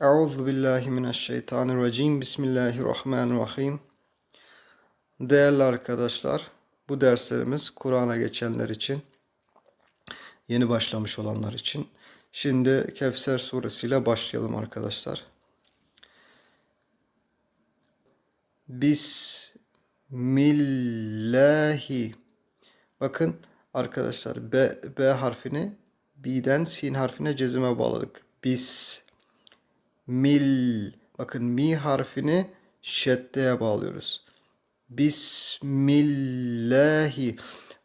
Euzu billahi mineşşeytanirracim. Bismillahirrahmanirrahim. Değerli arkadaşlar, bu derslerimiz Kur'an'a geçenler için, yeni başlamış olanlar için. Şimdi Kevser suresiyle başlayalım arkadaşlar. Bismillahi. Bakın arkadaşlar B, B harfini B'den sin harfine cezime bağladık. Bis mil. Bakın mi harfini şeddeye bağlıyoruz. Bismillahi.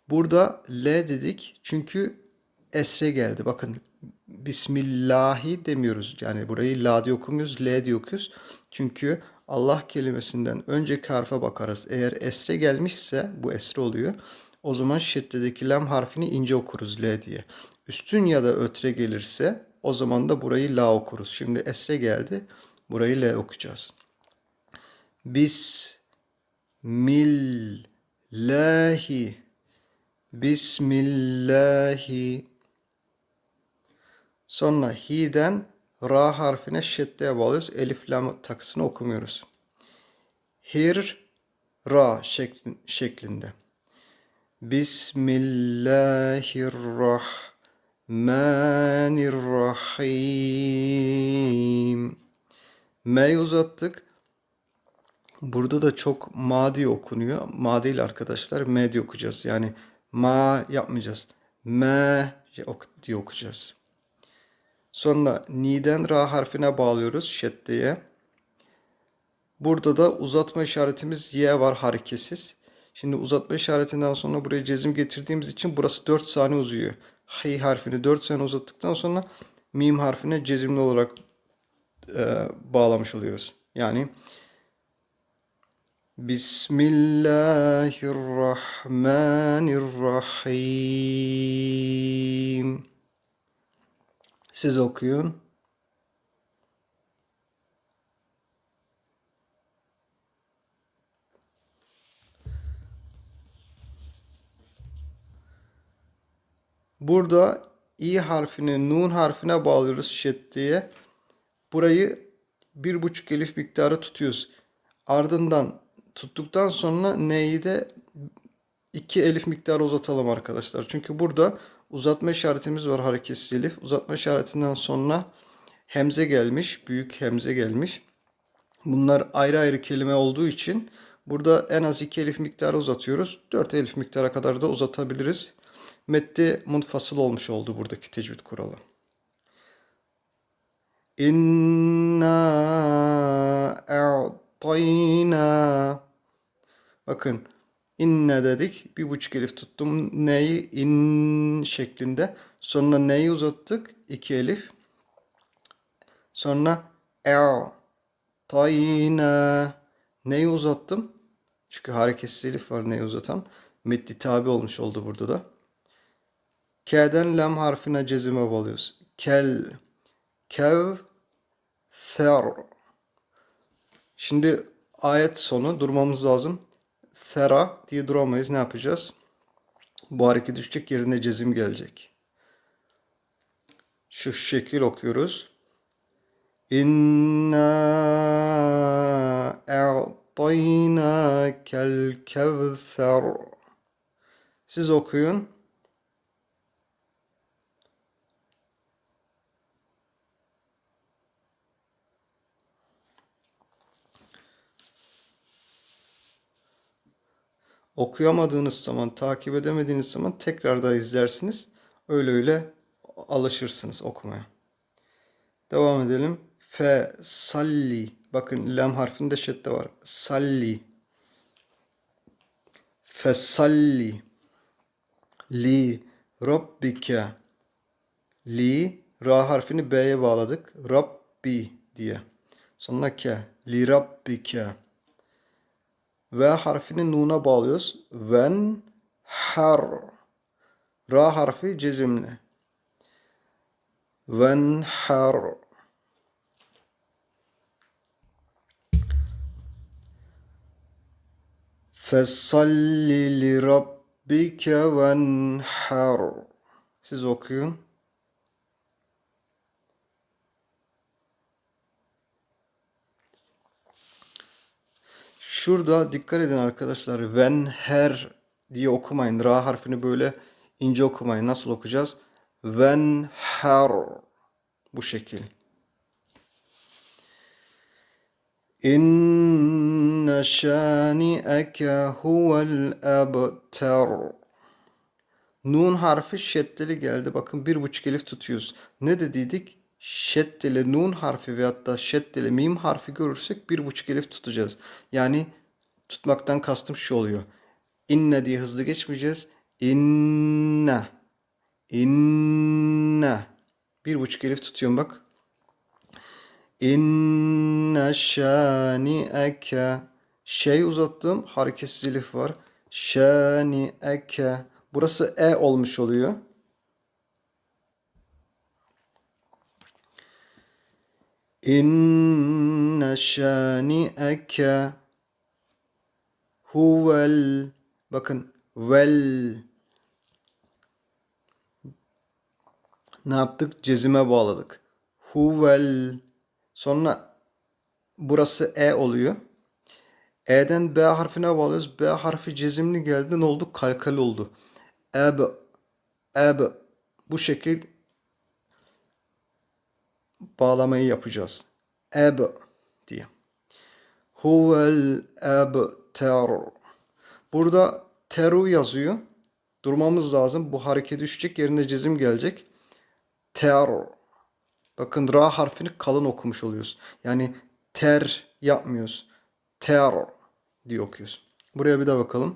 Burada L dedik çünkü esre geldi. Bakın Bismillahi demiyoruz. Yani burayı la diye okumuyoruz, L diye okuyoruz. Çünkü Allah kelimesinden önceki harfe bakarız. Eğer esre gelmişse bu esre oluyor. O zaman şeddedeki lam harfini ince okuruz L diye. Üstün ya da ötre gelirse o zaman da burayı la okuruz. Şimdi esre geldi. Burayı L okuyacağız. Bismillahi Bismillahi Sonra hi'den ra harfine şeddeye bağlıyoruz. Elif lam takısını okumuyoruz. Hir ra şeklinde. Bismillahirrahmanirrahim. M'yi uzattık. Burada da çok ma diye okunuyor. Ma değil arkadaşlar. M diye okuyacağız. Yani ma yapmayacağız. M diye okuyacağız. Sonra ni'den ra harfine bağlıyoruz şeddeye. Burada da uzatma işaretimiz y var hareketsiz. Şimdi uzatma işaretinden sonra buraya cezim getirdiğimiz için burası 4 saniye uzuyor. Hi harfini 4 saniye uzattıktan sonra mim harfine cezimli olarak e, bağlamış oluyoruz. Yani Bismillahirrahmanirrahim. Siz okuyun. Burada i harfini nun harfine bağlıyoruz şeddeye. Burayı bir buçuk elif miktarı tutuyoruz. Ardından tuttuktan sonra neyi de iki elif miktarı uzatalım arkadaşlar. Çünkü burada uzatma işaretimiz var hareketsiz elif. Uzatma işaretinden sonra hemze gelmiş. Büyük hemze gelmiş. Bunlar ayrı ayrı kelime olduğu için burada en az iki elif miktarı uzatıyoruz. Dört elif miktara kadar da uzatabiliriz. Medde munfasıl olmuş oldu buradaki tecvid kuralı. İnna a'tayna Bakın inne dedik. Bir buçuk elif tuttum. Neyi in şeklinde. Sonra neyi uzattık? İki elif. Sonra a'tayna Neyi uzattım? Çünkü hareketsiz elif var neyi uzatan. Meddi tabi olmuş oldu burada da. K'den lam harfine cezime bağlıyoruz. Kel, kev, ser. Şimdi ayet sonu durmamız lazım. Sera diye duramayız. Ne yapacağız? Bu hareket düşecek yerine cezim gelecek. Şu şekil okuyoruz. İnna e'tayna kel kevser. Siz okuyun. Okuyamadığınız zaman, takip edemediğiniz zaman tekrar da izlersiniz. Öyle öyle alışırsınız okumaya. Devam edelim. Fe salli. Bakın lam harfinde şedde var. Salli. Fe salli. Li rabbike. Li ra harfini b'ye bağladık. Rabbi diye. Sonra ke. Li rabbike. V harfini nun'a bağlıyoruz. Ven har. Ra harfi cezimli. Ven har. Fesalli li rabbike venhar. Siz okuyun. Şurada dikkat edin arkadaşlar. When her diye okumayın. Ra harfini böyle ince okumayın. Nasıl okuyacağız? When her. Bu şekil. İnne şani'eke huvel ebter. Nun harfi şeddeli geldi. Bakın bir buçuk elif tutuyoruz. Ne dediydik? Şeddeli nun harfi veyahut da şeddeli mim harfi görürsek bir buçuk elif tutacağız. Yani tutmaktan kastım şu oluyor. İnne diye hızlı geçmeyeceğiz. İnne. İnne. Bir buçuk elif tutuyorum bak. İnne şani'eke. Şey uzattım. Hareketsiz elif var. Şani'eke. Burası e olmuş oluyor. İnne şani'eke huvel bakın vel ne yaptık? Cezime bağladık. Huvel sonra burası e oluyor. E'den B harfine bağlıyoruz. B harfi cezimli geldi. Ne oldu? Kalkali oldu. Eb eb bu şekil bağlamayı yapacağız. Eb diye. Huvel ebter. Burada teru yazıyor. Durmamız lazım. Bu hareket düşecek. Yerine cezim gelecek. Ter. Bakın ra harfini kalın okumuş oluyoruz. Yani ter yapmıyoruz. Ter diye okuyoruz. Buraya bir de bakalım.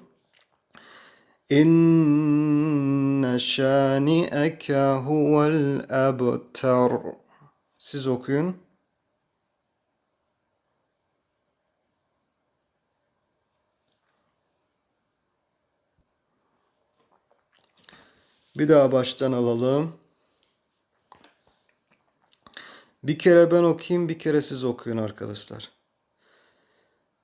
İnne şani'eke huvel ebter. Siz okuyun. Bir daha baştan alalım. Bir kere ben okuyayım, bir kere siz okuyun arkadaşlar.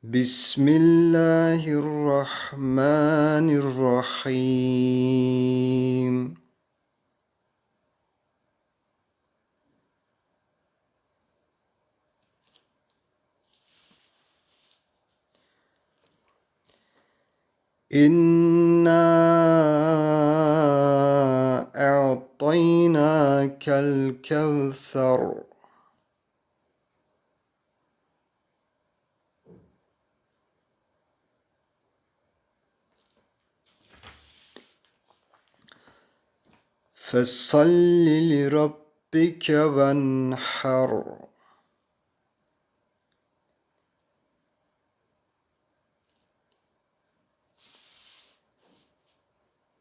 Bismillahirrahmanirrahim. إنا أعطيناك الكوثر. فصل لربك وانحر.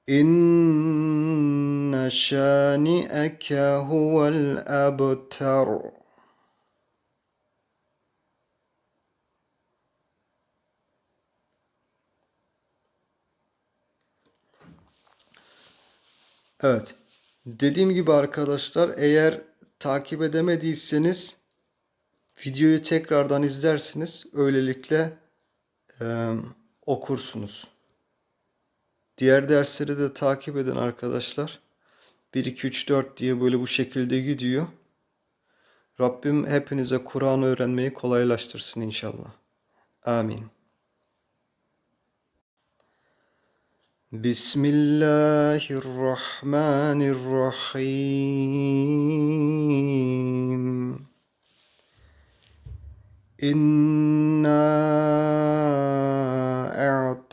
İnne şani'eke huvel ebter. Evet. Dediğim gibi arkadaşlar eğer takip edemediyseniz videoyu tekrardan izlersiniz. Öylelikle e, okursunuz. Diğer dersleri de takip edin arkadaşlar. 1, 2, 3, 4 diye böyle bu şekilde gidiyor. Rabbim hepinize Kur'an öğrenmeyi kolaylaştırsın inşallah. Amin. Bismillahirrahmanirrahim. İnna